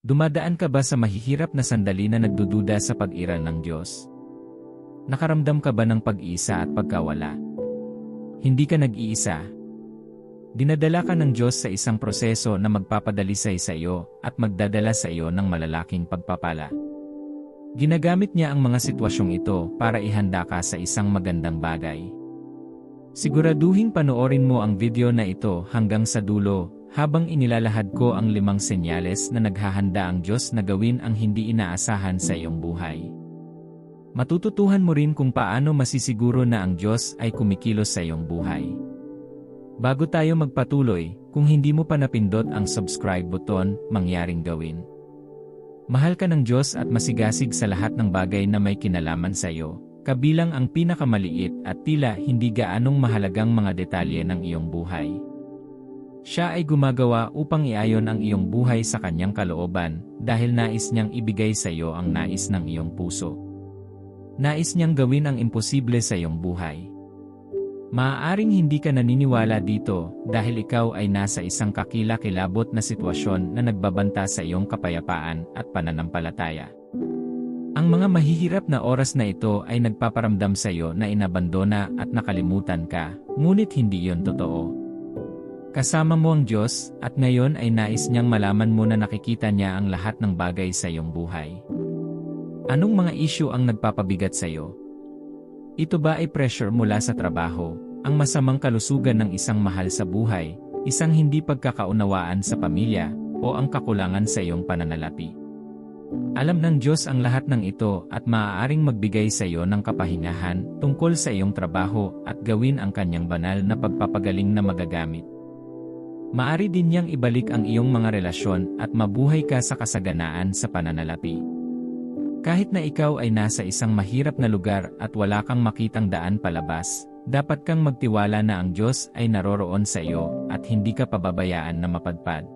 Dumadaan ka ba sa mahihirap na sandali na nagdududa sa pag-iral ng Diyos? Nakaramdam ka ba ng pag-iisa at pagkawala? Hindi ka nag-iisa. Dinadala ka ng Diyos sa isang proseso na magpapadalisay sa iyo at magdadala sa iyo ng malalaking pagpapala. Ginagamit niya ang mga sitwasyong ito para ihanda ka sa isang magandang bagay. Siguraduhin panoorin mo ang video na ito hanggang sa dulo habang inilalahad ko ang limang senyales na naghahanda ang Diyos na gawin ang hindi inaasahan sa iyong buhay. Matututuhan mo rin kung paano masisiguro na ang Diyos ay kumikilos sa iyong buhay. Bago tayo magpatuloy, kung hindi mo pa napindot ang subscribe button, mangyaring gawin. Mahal ka ng Diyos at masigasig sa lahat ng bagay na may kinalaman sa iyo, kabilang ang pinakamaliit at tila hindi gaanong mahalagang mga detalye ng iyong buhay. Siya ay gumagawa upang iayon ang iyong buhay sa kanyang kalooban dahil nais niyang ibigay sa iyo ang nais ng iyong puso. Nais niyang gawin ang imposible sa iyong buhay. Maaaring hindi ka naniniwala dito dahil ikaw ay nasa isang kakilakilabot na sitwasyon na nagbabanta sa iyong kapayapaan at pananampalataya. Ang mga mahihirap na oras na ito ay nagpaparamdam sa iyo na inabandona at nakalimutan ka, ngunit hindi yon totoo. Kasama mo ang Diyos, at ngayon ay nais niyang malaman mo na nakikita niya ang lahat ng bagay sa iyong buhay. Anong mga isyu ang nagpapabigat sa iyo? Ito ba ay pressure mula sa trabaho, ang masamang kalusugan ng isang mahal sa buhay, isang hindi pagkakaunawaan sa pamilya, o ang kakulangan sa iyong pananalapi? Alam ng Diyos ang lahat ng ito at maaaring magbigay sa iyo ng kapahingahan tungkol sa iyong trabaho at gawin ang kanyang banal na pagpapagaling na magagamit. Maari din niyang ibalik ang iyong mga relasyon at mabuhay ka sa kasaganaan sa pananalapi. Kahit na ikaw ay nasa isang mahirap na lugar at wala kang makitang daan palabas, dapat kang magtiwala na ang Diyos ay naroroon sa iyo at hindi ka pababayaan na mapadpad.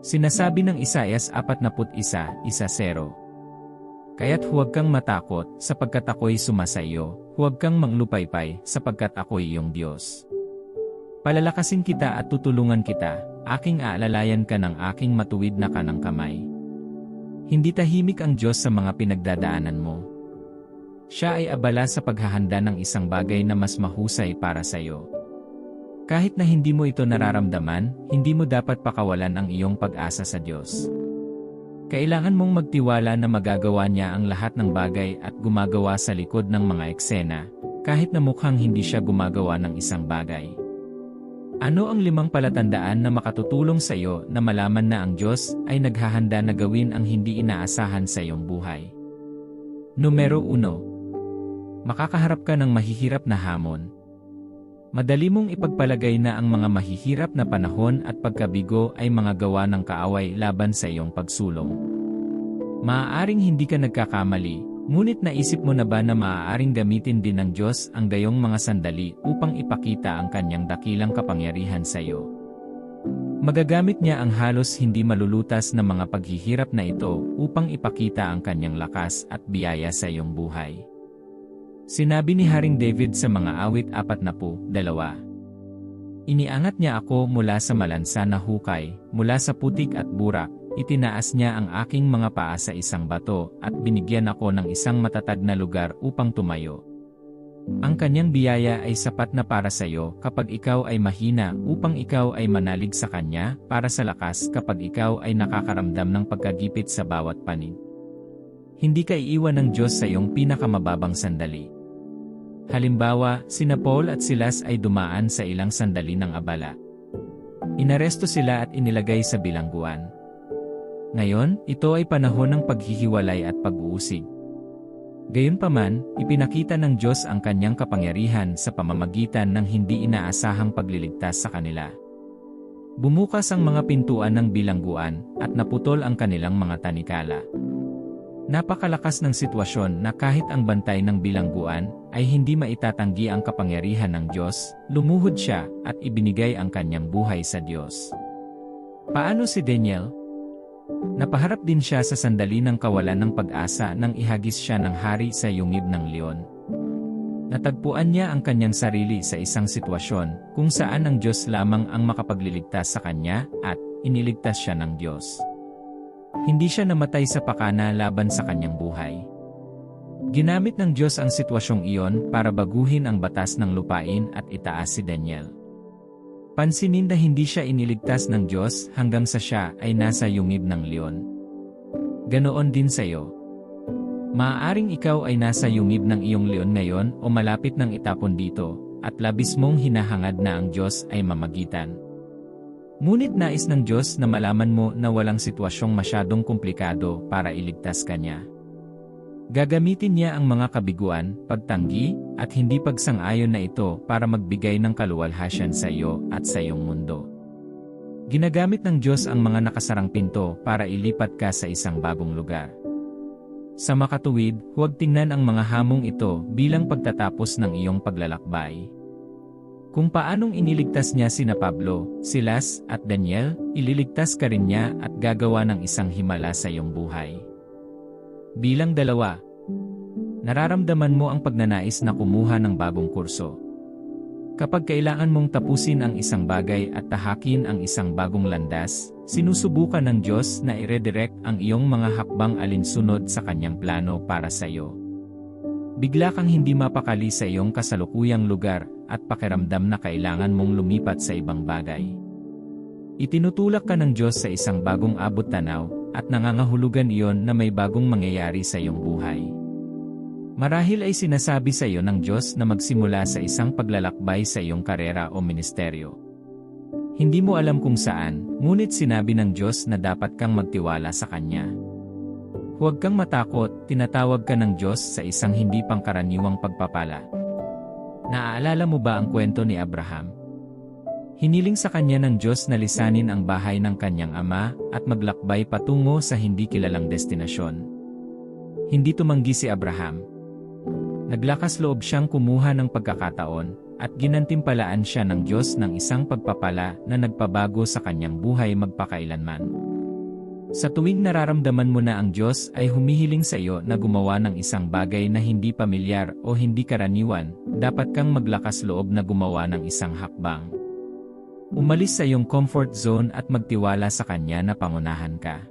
Sinasabi ng Isayas 41, isa zero. Kaya't huwag kang matakot sapagkat ako'y sumasa iyo, huwag kang manglupaypay sapagkat ako'y iyong Diyos. Palalakasin kita at tutulungan kita, aking aalalayan ka ng aking matuwid na kanang kamay. Hindi tahimik ang Diyos sa mga pinagdadaanan mo. Siya ay abala sa paghahanda ng isang bagay na mas mahusay para sa iyo. Kahit na hindi mo ito nararamdaman, hindi mo dapat pakawalan ang iyong pag-asa sa Diyos. Kailangan mong magtiwala na magagawa niya ang lahat ng bagay at gumagawa sa likod ng mga eksena, kahit na mukhang hindi siya gumagawa ng isang bagay. Ano ang limang palatandaan na makatutulong sa iyo na malaman na ang Diyos ay naghahanda na gawin ang hindi inaasahan sa iyong buhay? Numero 1. Makakaharap ka ng mahihirap na hamon. Madali mong ipagpalagay na ang mga mahihirap na panahon at pagkabigo ay mga gawa ng kaaway laban sa iyong pagsulong. Maaaring hindi ka nagkakamali, Ngunit naisip mo na ba na maaaring gamitin din ng Diyos ang gayong mga sandali upang ipakita ang kanyang dakilang kapangyarihan sa iyo? Magagamit niya ang halos hindi malulutas na mga paghihirap na ito upang ipakita ang kanyang lakas at biyaya sa iyong buhay. Sinabi ni Haring David sa mga awit 42, Iniangat niya ako mula sa malansa na hukay, mula sa putik at burak, Itinaas niya ang aking mga paa sa isang bato at binigyan ako ng isang matatag na lugar upang tumayo. Ang kanyang biyaya ay sapat na para sa iyo kapag ikaw ay mahina upang ikaw ay manalig sa kanya para sa lakas kapag ikaw ay nakakaramdam ng pagkagipit sa bawat panig. Hindi ka iiwan ng Diyos sa iyong pinakamababang sandali. Halimbawa, sina Paul at Silas ay dumaan sa ilang sandali ng abala. Inaresto sila at inilagay sa bilangguan. Ngayon, ito ay panahon ng paghihiwalay at pag-uusig. Gayunpaman, ipinakita ng Diyos ang kanyang kapangyarihan sa pamamagitan ng hindi inaasahang pagliligtas sa kanila. Bumukas ang mga pintuan ng bilangguan at naputol ang kanilang mga tanikala. Napakalakas ng sitwasyon na kahit ang bantay ng bilangguan ay hindi maitatanggi ang kapangyarihan ng Diyos, lumuhod siya at ibinigay ang kanyang buhay sa Diyos. Paano si Daniel, Napaharap din siya sa sandali ng kawalan ng pag-asa nang ihagis siya ng hari sa yungib ng leon. Natagpuan niya ang kanyang sarili sa isang sitwasyon kung saan ang Diyos lamang ang makapagliligtas sa kanya at iniligtas siya ng Diyos. Hindi siya namatay sa pakana laban sa kanyang buhay. Ginamit ng Diyos ang sitwasyong iyon para baguhin ang batas ng lupain at itaas si Daniel. Pansinin na hindi siya iniligtas ng Diyos hanggang sa siya ay nasa yungib ng leon. Ganoon din sa iyo. Maaaring ikaw ay nasa yungib ng iyong leon ngayon o malapit ng itapon dito, at labis mong hinahangad na ang Diyos ay mamagitan. Ngunit nais ng Diyos na malaman mo na walang sitwasyong masyadong komplikado para iligtas ka niya. Gagamitin niya ang mga kabiguan, pagtanggi, at hindi pagsang-ayon na ito para magbigay ng kaluwalhasyan sa iyo at sa iyong mundo. Ginagamit ng Diyos ang mga nakasarang pinto para ilipat ka sa isang bagong lugar. Sa makatuwid, huwag tingnan ang mga hamong ito bilang pagtatapos ng iyong paglalakbay. Kung paanong iniligtas niya sina Pablo, Silas, at Daniel, ililigtas ka rin niya at gagawa ng isang himala sa iyong buhay. Bilang dalawa, nararamdaman mo ang pagnanais na kumuha ng bagong kurso. Kapag kailangan mong tapusin ang isang bagay at tahakin ang isang bagong landas, sinusubukan ng Diyos na i-redirect ang iyong mga hakbang alinsunod sa kanyang plano para sa iyo. Bigla kang hindi mapakali sa iyong kasalukuyang lugar at pakiramdam na kailangan mong lumipat sa ibang bagay. Itinutulak ka ng Diyos sa isang bagong abot tanaw at nangangahulugan iyon na may bagong mangyayari sa iyong buhay. Marahil ay sinasabi sa iyo ng Diyos na magsimula sa isang paglalakbay sa iyong karera o ministeryo. Hindi mo alam kung saan, ngunit sinabi ng Diyos na dapat kang magtiwala sa Kanya. Huwag kang matakot, tinatawag ka ng Diyos sa isang hindi pangkaraniwang pagpapala. Naaalala mo ba ang kwento ni Abraham? Hiniling sa kanya ng Diyos na lisanin ang bahay ng kanyang ama at maglakbay patungo sa hindi kilalang destinasyon. Hindi tumanggi si Abraham. Naglakas loob siyang kumuha ng pagkakataon at ginantimpalaan siya ng Diyos ng isang pagpapala na nagpabago sa kanyang buhay magpakailanman. Sa tuwing nararamdaman mo na ang Diyos ay humihiling sa iyo na gumawa ng isang bagay na hindi pamilyar o hindi karaniwan, dapat kang maglakas loob na gumawa ng isang hakbang. Umalis sa iyong comfort zone at magtiwala sa Kanya na pangunahan ka.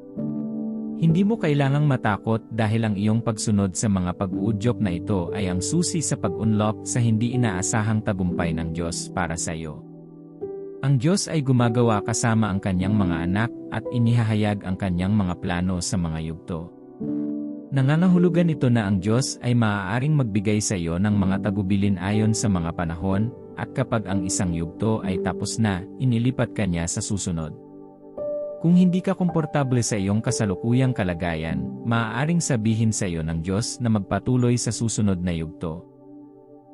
Hindi mo kailangang matakot dahil ang iyong pagsunod sa mga pag-uudyok na ito ay ang susi sa pag-unlock sa hindi inaasahang tagumpay ng Diyos para sa iyo. Ang Diyos ay gumagawa kasama ang kanyang mga anak at inihahayag ang kanyang mga plano sa mga yugto. Nangangahulugan ito na ang Diyos ay maaaring magbigay sa iyo ng mga tagubilin ayon sa mga panahon at kapag ang isang yugto ay tapos na, inilipat ka niya sa susunod. Kung hindi ka komportable sa iyong kasalukuyang kalagayan, maaaring sabihin sa iyo ng Diyos na magpatuloy sa susunod na yugto.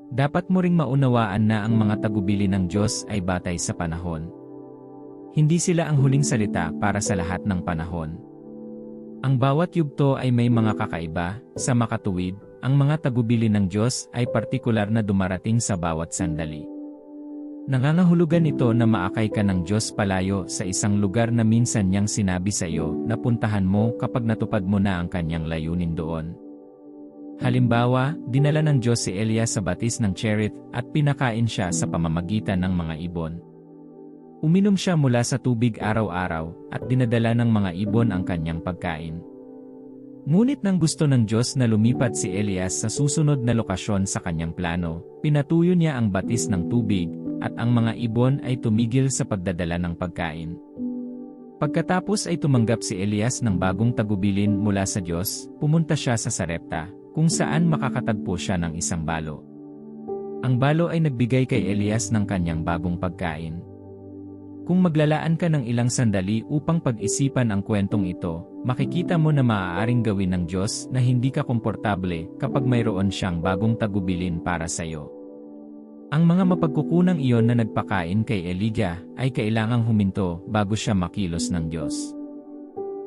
Dapat mo ring maunawaan na ang mga tagubili ng Diyos ay batay sa panahon. Hindi sila ang huling salita para sa lahat ng panahon. Ang bawat yugto ay may mga kakaiba, sa makatuwid, ang mga tagubili ng Diyos ay partikular na dumarating sa bawat sandali. Nangangahulugan ito na maakay ka ng Diyos palayo sa isang lugar na minsan niyang sinabi sa iyo na puntahan mo kapag natupad mo na ang kanyang layunin doon. Halimbawa, dinala ng Diyos si Elias sa batis ng Cherith at pinakain siya sa pamamagitan ng mga ibon. Uminom siya mula sa tubig araw-araw at dinadala ng mga ibon ang kanyang pagkain. Ngunit nang gusto ng Diyos na lumipat si Elias sa susunod na lokasyon sa kanyang plano, pinatuyo niya ang batis ng tubig at ang mga ibon ay tumigil sa pagdadala ng pagkain. Pagkatapos ay tumanggap si Elias ng bagong tagubilin mula sa Diyos, pumunta siya sa Sarepta, kung saan makakatagpo siya ng isang balo. Ang balo ay nagbigay kay Elias ng kanyang bagong pagkain. Kung maglalaan ka ng ilang sandali upang pag-isipan ang kwentong ito, makikita mo na maaaring gawin ng Diyos na hindi ka komportable kapag mayroon siyang bagong tagubilin para sa iyo. Ang mga mapagkukunang iyon na nagpakain kay Elijah ay kailangang huminto bago siya makilos ng Diyos.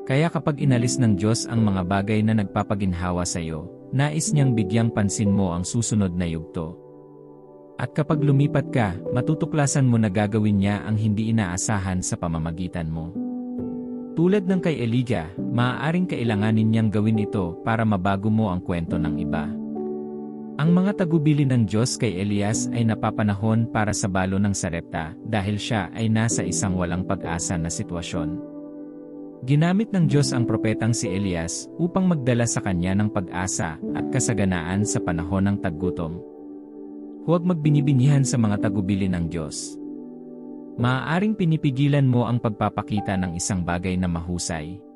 Kaya kapag inalis ng Diyos ang mga bagay na nagpapaginhawa sa iyo, nais niyang bigyang pansin mo ang susunod na yugto. At kapag lumipat ka, matutuklasan mo na gagawin niya ang hindi inaasahan sa pamamagitan mo. Tulad ng kay Elijah, maaaring kailanganin niyang gawin ito para mabago mo ang kwento ng iba. Ang mga tagubili ng Diyos kay Elias ay napapanahon para sa balo ng Sarepta dahil siya ay nasa isang walang pag-asa na sitwasyon. Ginamit ng Diyos ang propetang si Elias upang magdala sa kanya ng pag-asa at kasaganaan sa panahon ng taggutom. Huwag magbinibinihan sa mga tagubili ng Diyos. Maaaring pinipigilan mo ang pagpapakita ng isang bagay na mahusay.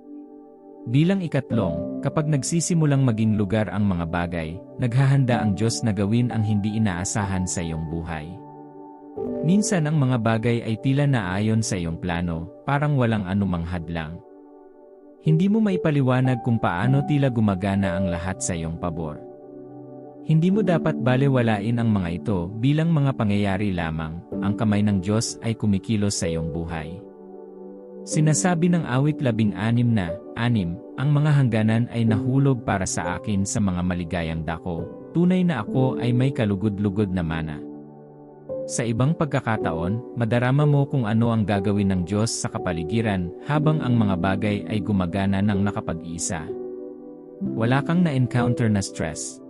Bilang ikatlong, kapag nagsisimulang maging lugar ang mga bagay, naghahanda ang Diyos na gawin ang hindi inaasahan sa iyong buhay. Minsan ang mga bagay ay tila naayon sa iyong plano, parang walang anumang hadlang. Hindi mo maipaliwanag kung paano tila gumagana ang lahat sa iyong pabor. Hindi mo dapat balewalain ang mga ito bilang mga pangyayari lamang, ang kamay ng Diyos ay kumikilos sa iyong buhay. Sinasabi ng awit labing anim na, anim, ang mga hangganan ay nahulog para sa akin sa mga maligayang dako, tunay na ako ay may kalugod-lugod na mana. Sa ibang pagkakataon, madarama mo kung ano ang gagawin ng Diyos sa kapaligiran habang ang mga bagay ay gumagana ng nakapag-isa. Wala kang na-encounter na stress.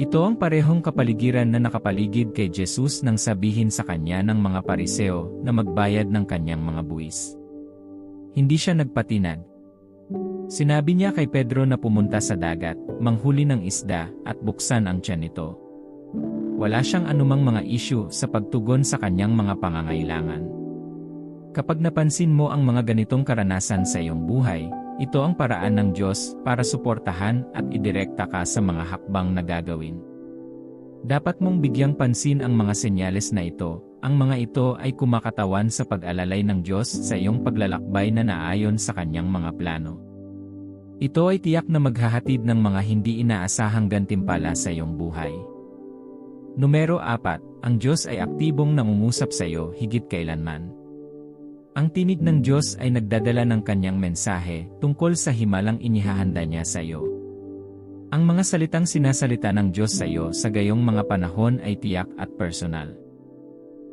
Ito ang parehong kapaligiran na nakapaligid kay Jesus nang sabihin sa kanya ng mga pariseo na magbayad ng kanyang mga buwis. Hindi siya nagpatinag. Sinabi niya kay Pedro na pumunta sa dagat, manghuli ng isda, at buksan ang tiyan nito. Wala siyang anumang mga issue sa pagtugon sa kanyang mga pangangailangan. Kapag napansin mo ang mga ganitong karanasan sa iyong buhay, ito ang paraan ng Diyos para suportahan at idirekta ka sa mga hakbang na gagawin. Dapat mong bigyang pansin ang mga senyales na ito ang mga ito ay kumakatawan sa pag-alalay ng Diyos sa iyong paglalakbay na naayon sa kanyang mga plano. Ito ay tiyak na maghahatid ng mga hindi inaasahang gantimpala sa iyong buhay. Numero 4, ang Diyos ay aktibong nangungusap sa iyo higit kailanman. Ang tinig ng Diyos ay nagdadala ng kanyang mensahe tungkol sa himalang inihahanda niya sa iyo. Ang mga salitang sinasalita ng Diyos sa iyo sa gayong mga panahon ay tiyak at personal.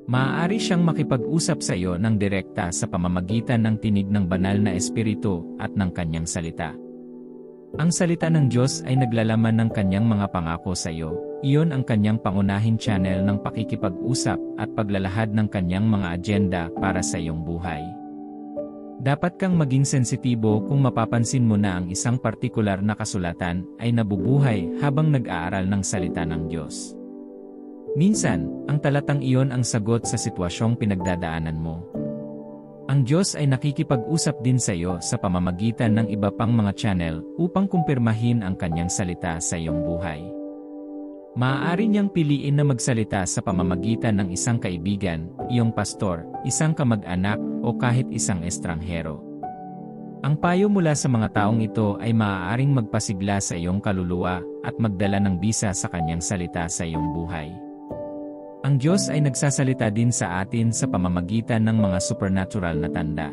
Maaari siyang makipag-usap sa iyo ng direkta sa pamamagitan ng tinig ng banal na espiritu at ng kanyang salita. Ang salita ng Diyos ay naglalaman ng kanyang mga pangako sa iyo, iyon ang kanyang pangunahin channel ng pakikipag-usap at paglalahad ng kanyang mga agenda para sa iyong buhay. Dapat kang maging sensitibo kung mapapansin mo na ang isang partikular na kasulatan ay nabubuhay habang nag-aaral ng salita ng Diyos. Minsan, ang talatang iyon ang sagot sa sitwasyong pinagdadaanan mo. Ang Diyos ay nakikipag-usap din sa iyo sa pamamagitan ng iba pang mga channel upang kumpirmahin ang kanyang salita sa iyong buhay. Maaari niyang piliin na magsalita sa pamamagitan ng isang kaibigan, iyong pastor, isang kamag-anak, o kahit isang estranghero. Ang payo mula sa mga taong ito ay maaaring magpasigla sa iyong kaluluwa at magdala ng bisa sa kanyang salita sa iyong buhay. Ang Diyos ay nagsasalita din sa atin sa pamamagitan ng mga supernatural na tanda.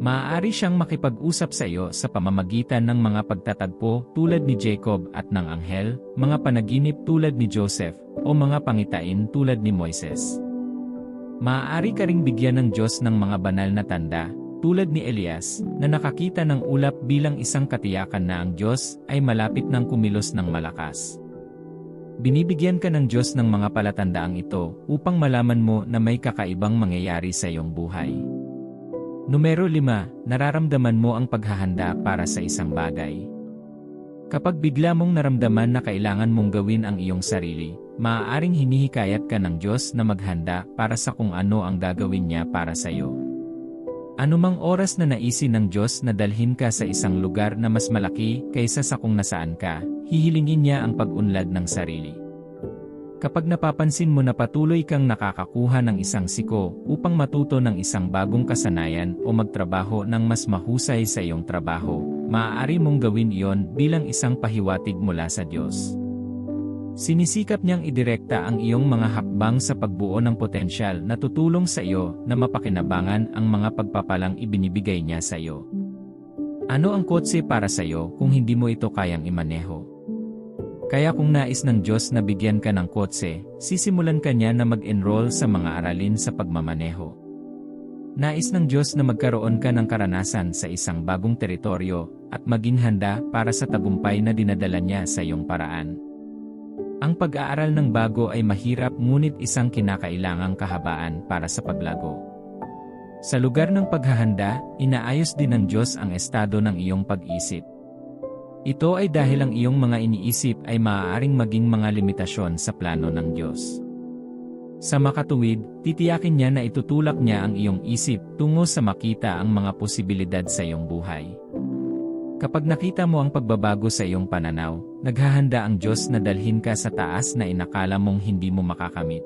Maaari siyang makipag-usap sa iyo sa pamamagitan ng mga pagtatagpo tulad ni Jacob at ng anghel, mga panaginip tulad ni Joseph, o mga pangitain tulad ni Moises. Maaari ka ring bigyan ng Diyos ng mga banal na tanda, tulad ni Elias, na nakakita ng ulap bilang isang katiyakan na ang Diyos ay malapit ng kumilos ng malakas. Binibigyan ka ng Diyos ng mga palatandaang ito upang malaman mo na may kakaibang mangyayari sa iyong buhay. Numero 5, nararamdaman mo ang paghahanda para sa isang bagay. Kapag bigla mong naramdaman na kailangan mong gawin ang iyong sarili, maaaring hinihikayat ka ng Diyos na maghanda para sa kung ano ang gagawin niya para sa iyo. Anumang oras na naisin ng Diyos na dalhin ka sa isang lugar na mas malaki kaysa sa kung nasaan ka, hihilingin niya ang pag-unlad ng sarili. Kapag napapansin mo na patuloy kang nakakakuha ng isang siko upang matuto ng isang bagong kasanayan o magtrabaho ng mas mahusay sa iyong trabaho, maaari mong gawin iyon bilang isang pahiwatig mula sa Diyos. Sinisikap niyang idirekta ang iyong mga hakbang sa pagbuo ng potensyal na tutulong sa iyo na mapakinabangan ang mga pagpapalang ibinibigay niya sa iyo. Ano ang kotse para sa iyo kung hindi mo ito kayang imaneho? Kaya kung nais ng Diyos na bigyan ka ng kotse, sisimulan ka niya na mag-enroll sa mga aralin sa pagmamaneho. Nais ng Diyos na magkaroon ka ng karanasan sa isang bagong teritoryo at maging handa para sa tagumpay na dinadala niya sa iyong paraan. Ang pag-aaral ng bago ay mahirap ngunit isang kinakailangang kahabaan para sa paglago. Sa lugar ng paghahanda, inaayos din ng Diyos ang estado ng iyong pag-isip. Ito ay dahil ang iyong mga iniisip ay maaaring maging mga limitasyon sa plano ng Diyos. Sa makatuwid, titiyakin niya na itutulak niya ang iyong isip tungo sa makita ang mga posibilidad sa iyong buhay. Kapag nakita mo ang pagbabago sa iyong pananaw, naghahanda ang Diyos na dalhin ka sa taas na inakala mong hindi mo makakamit.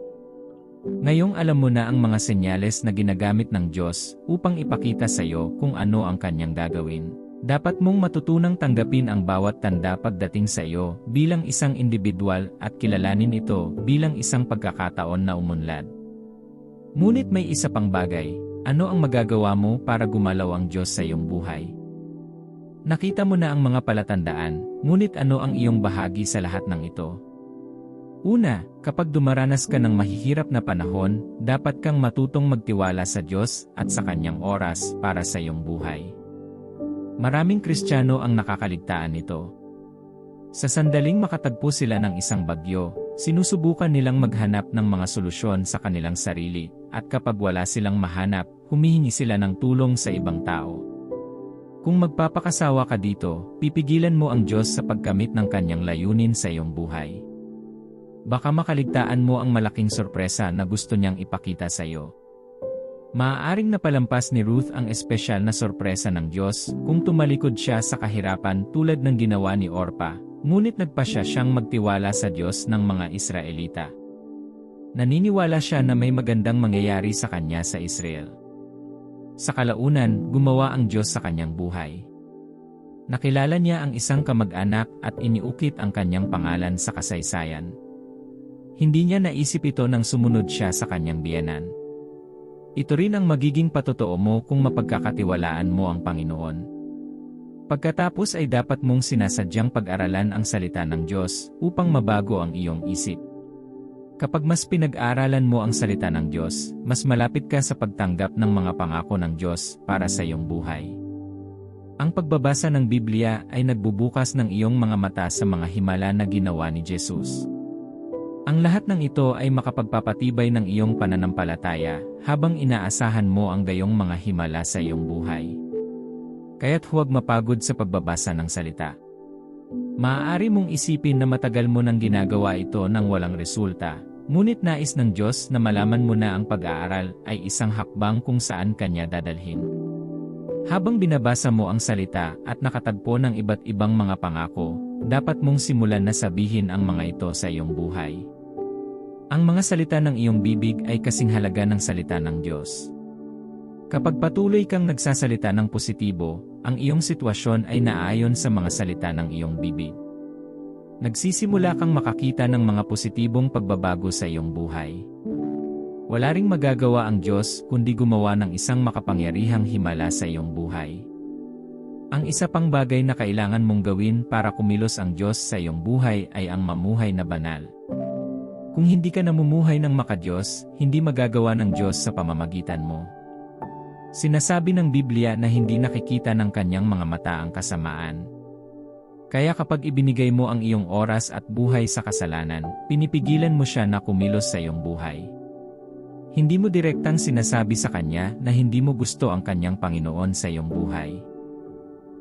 Ngayong alam mo na ang mga senyales na ginagamit ng Diyos upang ipakita sa iyo kung ano ang kanyang gagawin. Dapat mong matutunang tanggapin ang bawat tanda pagdating sa iyo bilang isang individual at kilalanin ito bilang isang pagkakataon na umunlad. Ngunit may isa pang bagay, ano ang magagawa mo para gumalaw ang Diyos sa iyong buhay? Nakita mo na ang mga palatandaan, ngunit ano ang iyong bahagi sa lahat ng ito? Una, kapag dumaranas ka ng mahihirap na panahon, dapat kang matutong magtiwala sa Diyos at sa Kanyang oras para sa iyong buhay. Maraming Kristiyano ang nakakaligtaan nito. Sa sandaling makatagpo sila ng isang bagyo, sinusubukan nilang maghanap ng mga solusyon sa kanilang sarili, at kapag wala silang mahanap, humihingi sila ng tulong sa ibang tao. Kung magpapakasawa ka dito, pipigilan mo ang Diyos sa pagkamit ng kanyang layunin sa iyong buhay. Baka makaligtaan mo ang malaking sorpresa na gusto niyang ipakita sa iyo. Maaaring napalampas ni Ruth ang espesyal na sorpresa ng Diyos kung tumalikod siya sa kahirapan tulad ng ginawa ni Orpa, ngunit nagpa siya siyang magtiwala sa Diyos ng mga Israelita. Naniniwala siya na may magandang mangyayari sa kanya sa Israel. Sa kalaunan, gumawa ang Diyos sa kanyang buhay. Nakilala niya ang isang kamag-anak at iniukit ang kanyang pangalan sa kasaysayan. Hindi niya naisip ito nang sumunod siya sa kanyang biyanan. Ito rin ang magiging patotoo mo kung mapagkakatiwalaan mo ang Panginoon. Pagkatapos ay dapat mong sinasadyang pag-aralan ang salita ng Diyos upang mabago ang iyong isip. Kapag mas pinag-aralan mo ang salita ng Diyos, mas malapit ka sa pagtanggap ng mga pangako ng Diyos para sa iyong buhay. Ang pagbabasa ng Biblia ay nagbubukas ng iyong mga mata sa mga himala na ginawa ni Jesus. Ang lahat ng ito ay makapagpapatibay ng iyong pananampalataya habang inaasahan mo ang gayong mga himala sa iyong buhay. Kaya't huwag mapagod sa pagbabasa ng salita. Maaari mong isipin na matagal mo nang ginagawa ito nang walang resulta, ngunit nais ng Diyos na malaman mo na ang pag-aaral ay isang hakbang kung saan Kanya dadalhin. Habang binabasa mo ang salita at nakatagpo ng iba't ibang mga pangako, dapat mong simulan na sabihin ang mga ito sa iyong buhay. Ang mga salita ng iyong bibig ay kasing halaga ng salita ng Diyos. Kapag patuloy kang nagsasalita ng positibo, ang iyong sitwasyon ay naayon sa mga salita ng iyong bibig. Nagsisimula kang makakita ng mga positibong pagbabago sa iyong buhay. Wala ring magagawa ang Diyos kundi gumawa ng isang makapangyarihang himala sa iyong buhay. Ang isa pang bagay na kailangan mong gawin para kumilos ang Diyos sa iyong buhay ay ang mamuhay na banal. Kung hindi ka namumuhay ng makadiyos, hindi magagawa ng Diyos sa pamamagitan mo. Sinasabi ng Biblia na hindi nakikita ng kanyang mga mata ang kasamaan. Kaya kapag ibinigay mo ang iyong oras at buhay sa kasalanan, pinipigilan mo siya na kumilos sa iyong buhay. Hindi mo direktang sinasabi sa kanya na hindi mo gusto ang kanyang Panginoon sa iyong buhay.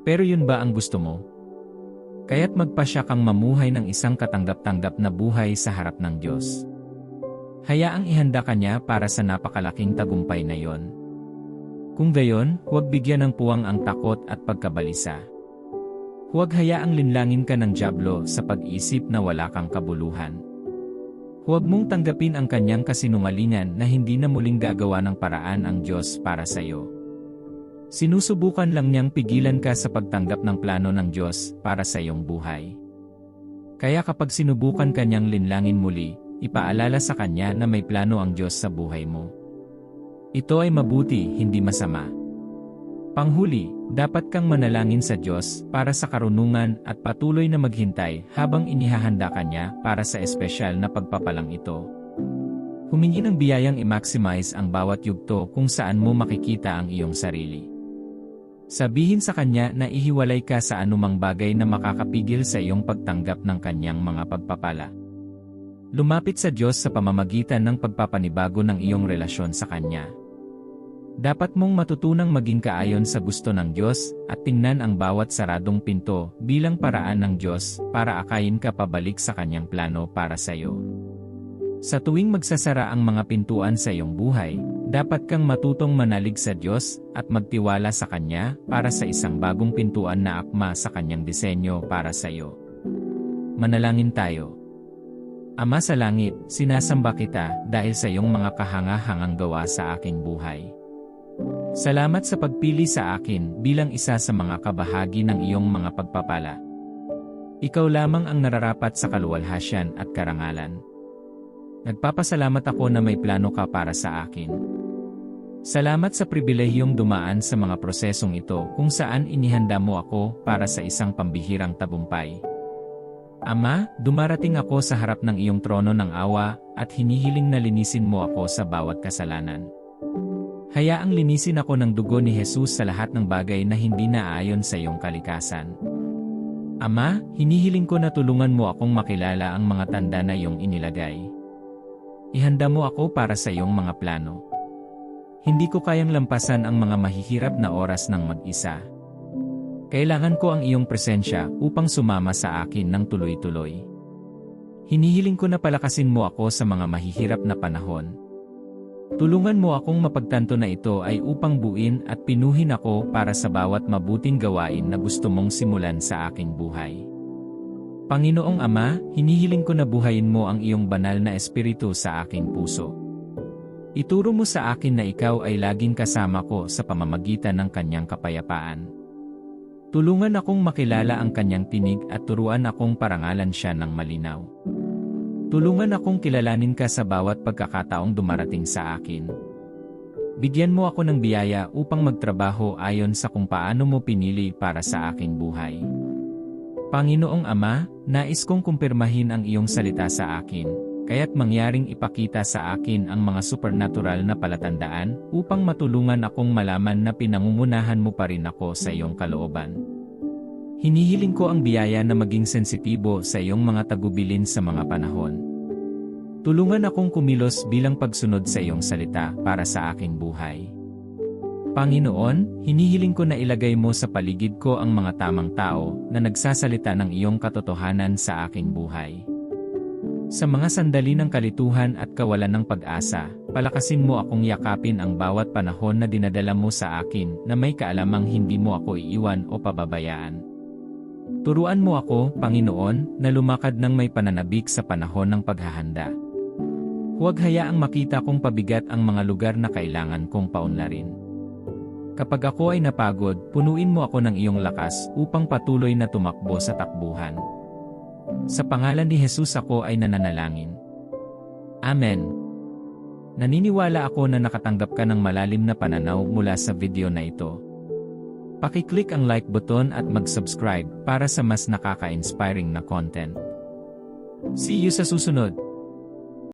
Pero yun ba ang gusto mo? Kaya't magpasya kang mamuhay ng isang katanggap-tanggap na buhay sa harap ng Diyos. Hayaang ihanda ka niya para sa napakalaking tagumpay na yon. Kung gayon, huwag bigyan ng puwang ang takot at pagkabalisa. Huwag hayaang linlangin ka ng Diablo sa pag-isip na wala kang kabuluhan. Huwag mong tanggapin ang kanyang kasinungalingan na hindi na muling gagawa ng paraan ang Diyos para sa iyo. Sinusubukan lang niyang pigilan ka sa pagtanggap ng plano ng Diyos para sa iyong buhay. Kaya kapag sinubukan kanyang linlangin muli, ipaalala sa kanya na may plano ang Diyos sa buhay mo. Ito ay mabuti, hindi masama. Panghuli, dapat kang manalangin sa Diyos para sa karunungan at patuloy na maghintay habang inihahanda ka niya para sa espesyal na pagpapalang ito. Humingi ng biyayang i-maximize ang bawat yugto kung saan mo makikita ang iyong sarili. Sabihin sa kanya na ihiwalay ka sa anumang bagay na makakapigil sa iyong pagtanggap ng kanyang mga pagpapala. Lumapit sa Diyos sa pamamagitan ng pagpapanibago ng iyong relasyon sa Kanya. Dapat mong matutunang maging kaayon sa gusto ng Diyos at tingnan ang bawat saradong pinto bilang paraan ng Diyos para akayin ka pabalik sa kanyang plano para sa iyo. Sa tuwing magsasara ang mga pintuan sa iyong buhay, dapat kang matutong manalig sa Diyos at magtiwala sa Kanya para sa isang bagong pintuan na akma sa Kanyang disenyo para sa iyo. Manalangin tayo. Ama sa langit, sinasamba kita dahil sa iyong mga kahanga-hangang gawa sa aking buhay. Salamat sa pagpili sa akin bilang isa sa mga kabahagi ng iyong mga pagpapala. Ikaw lamang ang nararapat sa kaluwalhasyan at karangalan. Nagpapasalamat ako na may plano ka para sa akin. Salamat sa pribilehiyong dumaan sa mga prosesong ito kung saan inihanda mo ako para sa isang pambihirang tabumpay. Ama, dumarating ako sa harap ng iyong trono ng awa at hinihiling na linisin mo ako sa bawat kasalanan. Hayaang linisin ako ng dugo ni Jesus sa lahat ng bagay na hindi naaayon sa iyong kalikasan. Ama, hinihiling ko na tulungan mo akong makilala ang mga tanda na iyong inilagay. Ihanda mo ako para sa iyong mga plano. Hindi ko kayang lampasan ang mga mahihirap na oras ng mag-isa. Kailangan ko ang iyong presensya upang sumama sa akin ng tuloy-tuloy. Hinihiling ko na palakasin mo ako sa mga mahihirap na panahon. Tulungan mo akong mapagtanto na ito ay upang buin at pinuhin ako para sa bawat mabuting gawain na gusto mong simulan sa aking buhay. Panginoong Ama, hinihiling ko na buhayin mo ang iyong banal na espiritu sa aking puso. Ituro mo sa akin na ikaw ay laging kasama ko sa pamamagitan ng kanyang kapayapaan. Tulungan akong makilala ang kanyang tinig at turuan akong parangalan siya ng malinaw. Tulungan akong kilalanin ka sa bawat pagkakataong dumarating sa akin. Bigyan mo ako ng biyaya upang magtrabaho ayon sa kung paano mo pinili para sa aking buhay. Panginoong Ama, nais kong kumpirmahin ang iyong salita sa akin, kaya't mangyaring ipakita sa akin ang mga supernatural na palatandaan upang matulungan akong malaman na pinangungunahan mo pa rin ako sa iyong kalooban. Hinihiling ko ang biyaya na maging sensitibo sa iyong mga tagubilin sa mga panahon. Tulungan akong kumilos bilang pagsunod sa iyong salita para sa aking buhay. Panginoon, hinihiling ko na ilagay mo sa paligid ko ang mga tamang tao na nagsasalita ng iyong katotohanan sa aking buhay. Sa mga sandali ng kalituhan at kawalan ng pag-asa, palakasin mo akong yakapin ang bawat panahon na dinadala mo sa akin na may kaalamang hindi mo ako iiwan o pababayaan. Turuan mo ako, Panginoon, na lumakad ng may pananabik sa panahon ng paghahanda. Huwag hayaang makita kong pabigat ang mga lugar na kailangan kong paunlarin. Kapag ako ay napagod, punuin mo ako ng iyong lakas upang patuloy na tumakbo sa takbuhan. Sa pangalan ni Jesus ako ay nananalangin. Amen. Naniniwala ako na nakatanggap ka ng malalim na pananaw mula sa video na ito. Pakiclick ang like button at mag-subscribe para sa mas nakaka-inspiring na content. See you sa susunod!